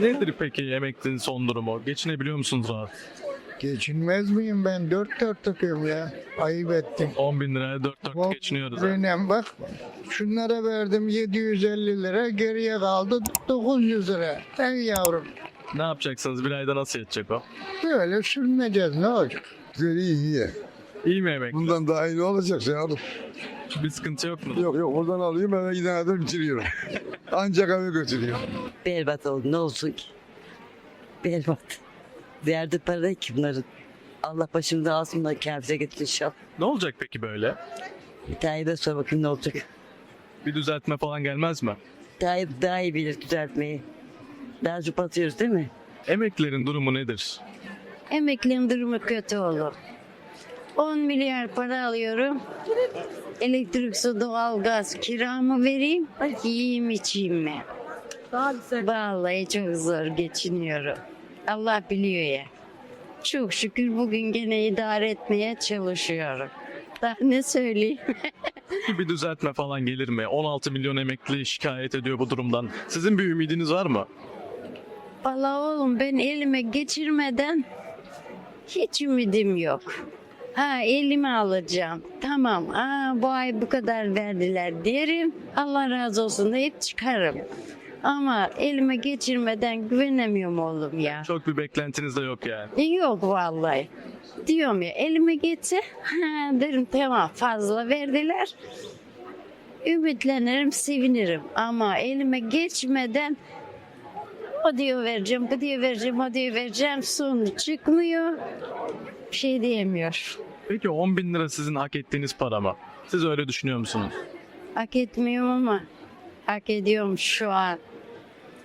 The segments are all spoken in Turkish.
Nedir peki emeklinin son durumu? Geçinebiliyor musunuz rahat? Geçinmez miyim ben? Dört dört takıyorum ya. Ayıp ettim. 10 bin liraya 4 4 geçiniyoruz. ha. Aynen bak. Şunlara verdim 750 lira. Geriye kaldı 900 lira. Ey yavrum. Ne yapacaksınız? Bir ayda nasıl yetecek o? Böyle sürüneceğiz ne olacak? Güzel iyi iyi. İyi mi emekli? Bundan daha iyi ne olacak ya? Bir sıkıntı yok mu? Yok yok oradan alayım eve gidene kadar bitiriyorum. Ancak eve götürüyor. Berbat oldu ne olsun ki. Berbat. Verdi para ki bunların. Allah başımda alsın da kendimize getir inşallah. Ne olacak peki böyle? Tayyip'e sor bakayım ne olacak. Bir düzeltme falan gelmez mi? Tayyip daha iyi bilir düzeltmeyi. Daha çok atıyoruz değil mi? Emeklilerin durumu nedir? Emeklinin durumu kötü olur. 10 milyar para alıyorum. Elektrik, su, doğalgaz kiramı vereyim. Yiyeyim içeyim mi? Vallahi çok zor geçiniyorum. Allah biliyor ya. Çok şükür bugün gene idare etmeye çalışıyorum. Daha ne söyleyeyim? Peki Bir düzeltme falan gelir mi? 16 milyon emekli şikayet ediyor bu durumdan. Sizin bir ümidiniz var mı? Vallahi oğlum ben elime geçirmeden hiç ümidim yok. Ha elime alacağım. Tamam. Aa, bu ay bu kadar verdiler derim. Allah razı olsun deyip çıkarım. Ama elime geçirmeden güvenemiyorum oğlum ya. Çok bir beklentiniz de yok yani. E, Yok vallahi. Diyorum ya elime geçse ha, derim tamam fazla verdiler. Ümitlenirim, sevinirim. Ama elime geçmeden o diyor vereceğim, bu diyor vereceğim, o diyor vereceğim. Sonu çıkmıyor. Bir şey diyemiyor. Peki 10 bin lira sizin hak ettiğiniz para mı? Siz öyle düşünüyor musunuz? Hak etmiyorum ama hak ediyorum şu an.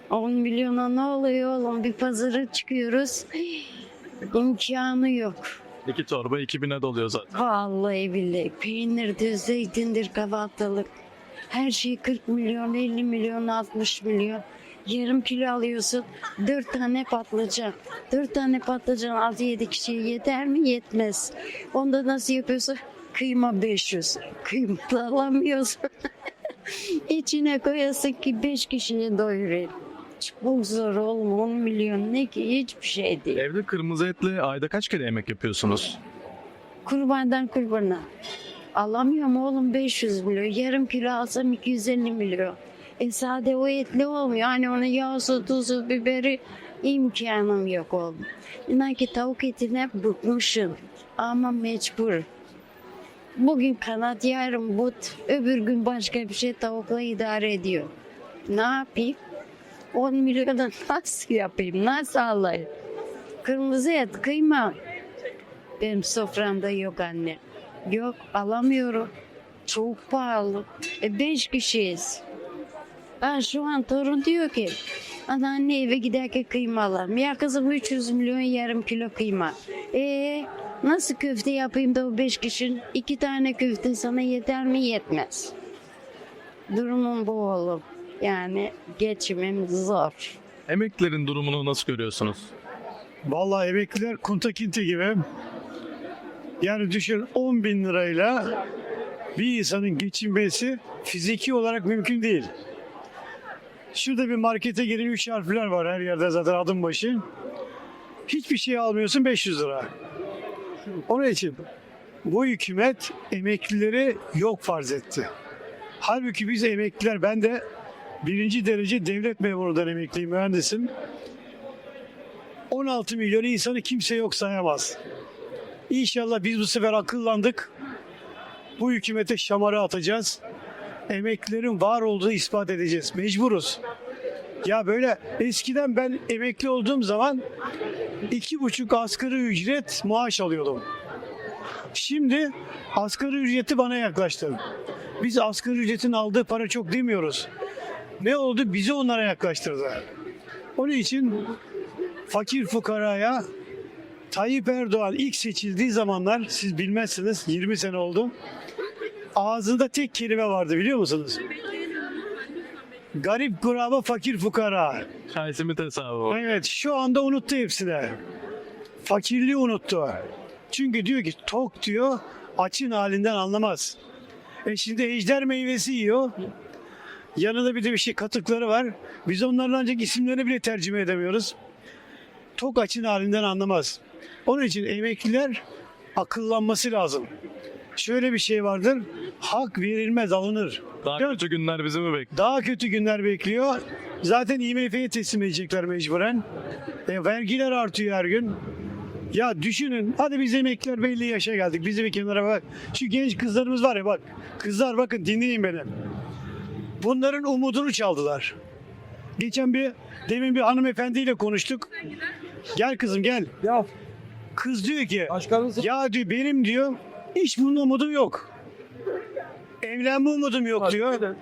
10 milyona ne oluyor oğlum? Bir pazara çıkıyoruz. İmkanı yok. İki torba 2000'e doluyor zaten. Vallahi billahi peynirdir, zeytindir, kahvaltılık. Her şey 40 milyon, 50 milyon, 60 milyon. Yarım kilo alıyorsun. 4 tane patlıcan. 4 tane patlıcan 6-7 kişiye yeter mi? Yetmez. Onda nasıl yapıyorsun? Kıyma 500. Kıyma da alamıyorsun. İçine koyasın ki 5 kişiyi doyurayım. Çok zor oğlum 10 milyon ne ki hiçbir şey değil. Evde kırmızı etle ayda kaç kere yemek yapıyorsunuz? Kurbandan kurbana. Alamıyorum oğlum 500 milyon. Yarım kilo alsam 250 milyon. E sade o etli olmuyor. Hani onun yağsı, tuzu, biberi imkanım yok oğlum. İnan ki tavuk etine bıkmışım. Ama mecbur. Bugün kanat, yarın but, öbür gün başka bir şey tavukla idare ediyor. Ne yapayım? 10 milyonu nasıl yapayım? Nasıl alayım? Kırmızı et, kıyma. Benim soframda yok anne. Yok alamıyorum. Çok pahalı. E beş kişiyiz. Ben şu an torun diyor ki anneanne eve giderken kıyma alalım. Ya kızım 300 milyon yarım kilo kıyma. E nasıl köfte yapayım da o beş kişinin iki tane köfte sana yeter mi yetmez. Durumum bu oğlum. Yani geçimim zor. Emeklilerin durumunu nasıl görüyorsunuz? Vallahi emekliler kuntakinti gibi. Yani düşün 10 bin lirayla bir insanın geçinmesi fiziki olarak mümkün değil. Şurada bir markete girin 3 harfler var her yerde zaten adım başı. Hiçbir şey almıyorsun 500 lira. Onun için bu hükümet emeklileri yok farz etti. Halbuki biz emekliler ben de birinci derece devlet memurundan emekliyim mühendisim. 16 milyon insanı kimse yok sayamaz. İnşallah biz bu sefer akıllandık. Bu hükümete şamara atacağız. Emeklilerin var olduğu ispat edeceğiz. Mecburuz. Ya böyle eskiden ben emekli olduğum zaman iki buçuk asgari ücret maaş alıyordum. Şimdi asgari ücreti bana yaklaştı. Biz asgari ücretin aldığı para çok demiyoruz. Ne oldu? Bizi onlara yaklaştırdı. Onun için fakir fukaraya Tayyip Erdoğan ilk seçildiği zamanlar siz bilmezsiniz 20 sene oldu. Ağzında tek kelime vardı biliyor musunuz? Garip kuraba fakir fukara. Şahsimin hesabı. Evet şu anda unuttu hepsini. Fakirliği unuttu. Çünkü diyor ki tok diyor açın halinden anlamaz. E şimdi ejder meyvesi yiyor. Yanında bir de bir şey katıkları var. Biz onların ancak isimlerini bile tercüme edemiyoruz. Tok açın halinden anlamaz. Onun için emekliler akıllanması lazım. Şöyle bir şey vardır. Hak verilmez alınır. Daha Dört- kötü günler bizi mi bekliyor? Daha kötü günler bekliyor. Zaten IMF'ye teslim edecekler mecburen. E, vergiler artıyor her gün. Ya düşünün hadi biz emekliler belli yaşa geldik. Bizi bir kenara bak. Şu genç kızlarımız var ya bak. Kızlar bakın dinleyin beni. Bunların umudunu çaldılar. Geçen bir demin bir hanımefendiyle konuştuk. Gel kızım gel. Ya Kız diyor ki başkanımız ya diyor benim diyor hiç bunun umudum yok. Evlenme umudum yok diyor.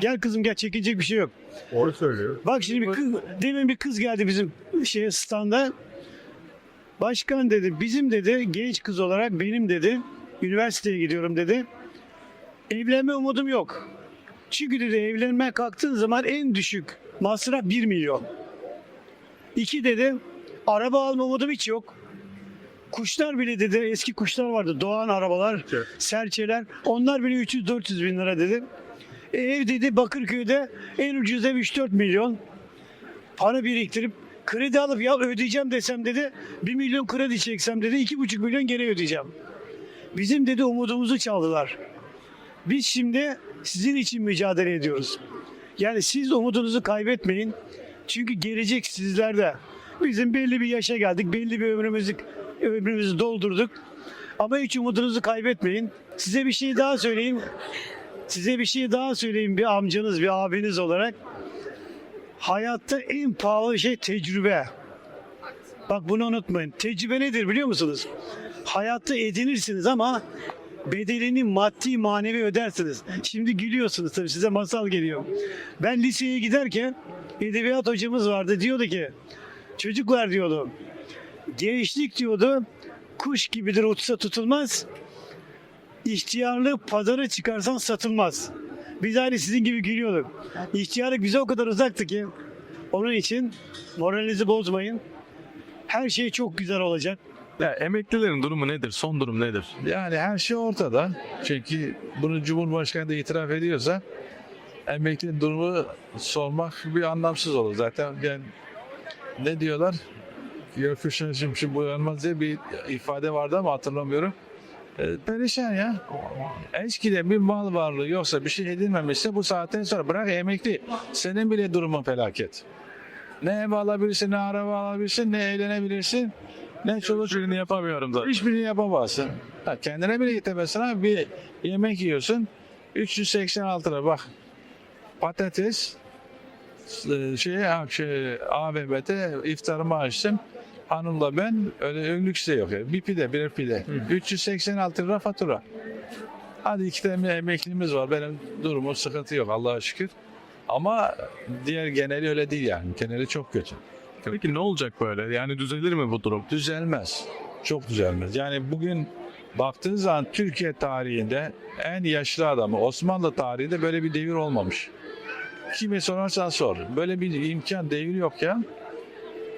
Gel kızım gel çekilecek bir şey yok. Doğru söylüyor. Bak şimdi bir kız, demin bir kız geldi bizim şeye standa. Başkan dedi bizim dedi genç kız olarak benim dedi üniversiteye gidiyorum dedi. Evlenme umudum yok. Çünkü dedi evlenmeye kalktığın zaman en düşük masraf 1 milyon. İki dedi araba alma umudum hiç yok. Kuşlar bile dedi eski kuşlar vardı doğan arabalar, serçeler onlar bile 300-400 bin lira dedi. E, Ev dedi Bakırköy'de en ucuz ev 3-4 milyon. Para biriktirip kredi alıp ya ödeyeceğim desem dedi 1 milyon kredi çeksem dedi 2,5 milyon geri ödeyeceğim. Bizim dedi umudumuzu çaldılar. Biz şimdi sizin için mücadele ediyoruz. Yani siz umudunuzu kaybetmeyin. Çünkü gelecek sizlerde. Bizim belli bir yaşa geldik. Belli bir ömrümüzü, ömrümüzü doldurduk. Ama hiç umudunuzu kaybetmeyin. Size bir şey daha söyleyeyim. Size bir şey daha söyleyeyim bir amcanız, bir abiniz olarak. Hayatta en pahalı şey tecrübe. Bak bunu unutmayın. Tecrübe nedir biliyor musunuz? Hayatta edinirsiniz ama bedelini maddi manevi ödersiniz. Şimdi gülüyorsunuz tabii size masal geliyor. Ben liseye giderken edebiyat hocamız vardı diyordu ki çocuklar diyordu gençlik diyordu kuş gibidir uçsa tutulmaz İhtiyarlık pazara çıkarsan satılmaz. Biz aynı sizin gibi gülüyorduk. İhtiyarlık bize o kadar uzaktı ki. Onun için moralinizi bozmayın. Her şey çok güzel olacak. Ya, emeklilerin durumu nedir? Son durum nedir? Yani her şey ortada. Çünkü bunu Cumhurbaşkanı da itiraf ediyorsa emekli durumu sormak bir anlamsız olur. Zaten yani ne diyorlar? Göküşen şimdi boyanmaz diye bir ifade vardı ama hatırlamıyorum. E, perişan ya. Eskiden bir mal varlığı yoksa bir şey edilmemişse bu saatten sonra bırak emekli. Senin bile durumun felaket. Ne ev alabilirsin, ne araba alabilirsin, ne eğlenebilirsin, ne çoluk Hiçbirini yapamıyorum zaten. Hiçbirini yapamazsın. Ha, kendine bile yetemezsin abi. Bir yemek yiyorsun. 386 lira bak. Patates e, şey, şey AVM'de iftarımı açtım. Hanımla ben öyle önlük size yok. Yani. Bir pide, bir pide. 386 lira fatura. Hadi iki tane emeklimiz var. Benim durumum sıkıntı yok Allah'a şükür. Ama diğer geneli öyle değil yani. Geneli çok kötü. Peki ne olacak böyle? Yani düzelir mi bu durum? düzelmez. Çok düzelmez. Yani bugün baktığın zaman Türkiye tarihinde en yaşlı adamı Osmanlı tarihinde böyle bir devir olmamış. Kime sorarsan sor. Böyle bir imkan devir yok ya.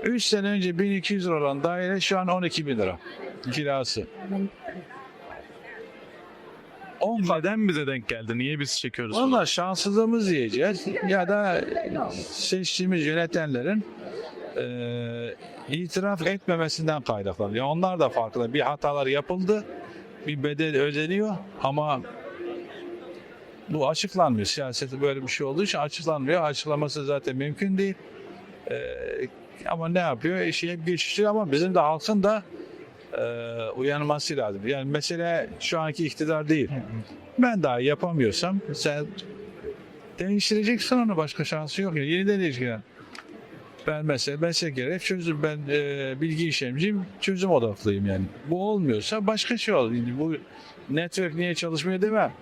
3 sene önce 1200 lira olan daire şu an 12 bin lira kirası. 10 kat Neden bize denk geldi? Niye biz çekiyoruz? bunu? Valla şanssızlığımız diyeceğiz ya da seçtiğimiz yönetenlerin eee, itiraf etmemesinden kaynaklanıyor. Onlar da farkında. Bir hatalar yapıldı, bir bedel ödeniyor ama bu açıklanmıyor. Siyasette böyle bir şey olduğu için açıklanmıyor. Açıklaması zaten mümkün değil. Eee, ama ne yapıyor? İşi hep geçiştiriyor ama bizim de halkın da eee, uyanması lazım. Yani mesele şu anki iktidar değil. Ben daha yapamıyorsam sen değiştireceksin onu başka şansı yok ya. Yeniden değiştireceksin. Ben mesela meslek gereği çözüm ben e, bilgi işlemciyim çözüm odaklıyım yani. Bu olmuyorsa başka şey olur. Yani bu network niye çalışmıyor demem.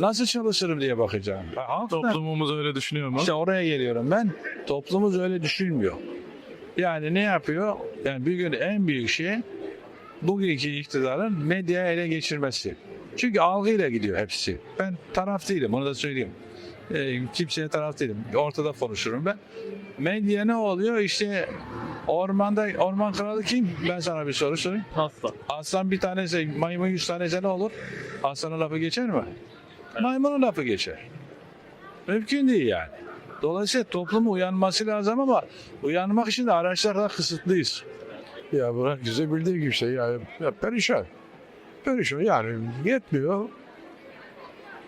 Nasıl çalışırım diye bakacağım. Halk da- Toplumumuz öyle düşünüyor mu? işte oraya geliyorum ben. Toplumumuz öyle düşünmüyor. Yani ne yapıyor? Yani bir gün en büyük şey bugünkü iktidarın medyaya ele geçirmesi. Çünkü algıyla gidiyor hepsi. Ben taraf değilim onu da söyleyeyim. Ee, kimseye taraf değilim. Ortada konuşurum ben. Medya ne oluyor? İşte ormanda orman kralı kim? Ben sana bir soru sorayım. Hasta. Aslan bir tanesi, maymun yüz tanesi ne olur? Aslanın lafı geçer mi? Maymunun lafı geçer. Mümkün değil yani. Dolayısıyla toplumun uyanması lazım ama uyanmak için de araçlarla kısıtlıyız. Ya bu herkese bildiği gibi şey ya, ya perişan. Perişan yani yetmiyor.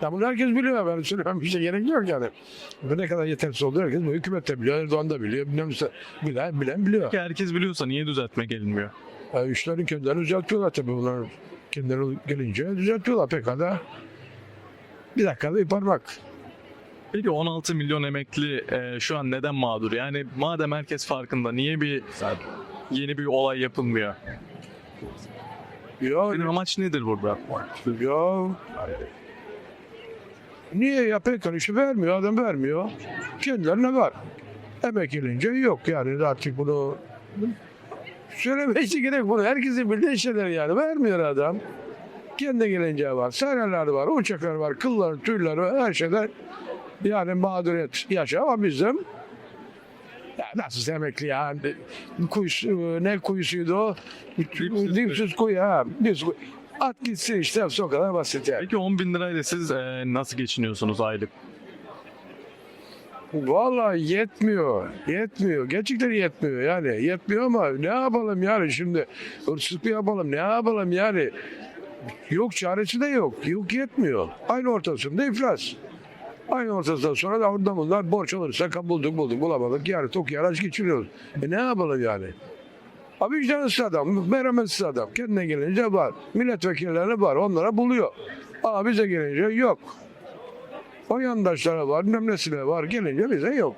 Ya bunu herkes biliyor ben söylemem bir şey gerek yok yani. Bu ne kadar yetersiz oldu herkes bu hükümet de biliyor, Erdoğan da biliyor, bilmem bilen, bilen biliyor. Ki herkes biliyorsa niye düzeltme gelinmiyor? Yani işlerin kendilerini düzeltiyorlar tabii bunlar. Kendileri gelince düzeltiyorlar pekala. Bir dakikada bir parmak. Peki 16 milyon emekli e, şu an neden mağdur? Yani madem herkes farkında niye bir yeni bir olay yapılmıyor? Ya, Senin amaç nedir burada? ya niye ya pekala işte vermiyor adam vermiyor. Kendilerine var. Emek gelince yok yani artık bunu söylemesi gerek bunu. Herkesin bildiği şeyler yani. Vermiyor adam. Kendi gelince var. Seneler var, uçaklar var, kıllar, tüyler var, her şeyler. Yani mağduriyet yaşa ama bizim ya nasıl emekli ya? Kuyusu, ne kuyusuydu o? Dipsiz kuyu ha. Dipsiz kuyu. At gitsin işte hepsi o kadar basit yani. Peki 10 bin lirayla siz e, nasıl geçiniyorsunuz aylık? Vallahi yetmiyor. Yetmiyor. Gerçekten yetmiyor yani. Yetmiyor ama ne yapalım yani şimdi? Hırsızlık yapalım? Ne yapalım yani? Yok çaresi de yok. Yok yetmiyor. Aynı ortasında iflas. Aynı ortasından sonra da oradan bunlar borç alırsak bulduk bulduk bulamadık. Yarı tok yarı aç geçiriyoruz. E ne yapalım yani? Abi adam, merhametsiz adam. Kendine gelince var. Milletvekillerine var. Onlara buluyor. Ama bize gelince yok. O yandaşlara var, bilmem nesine var. Gelince bize yok.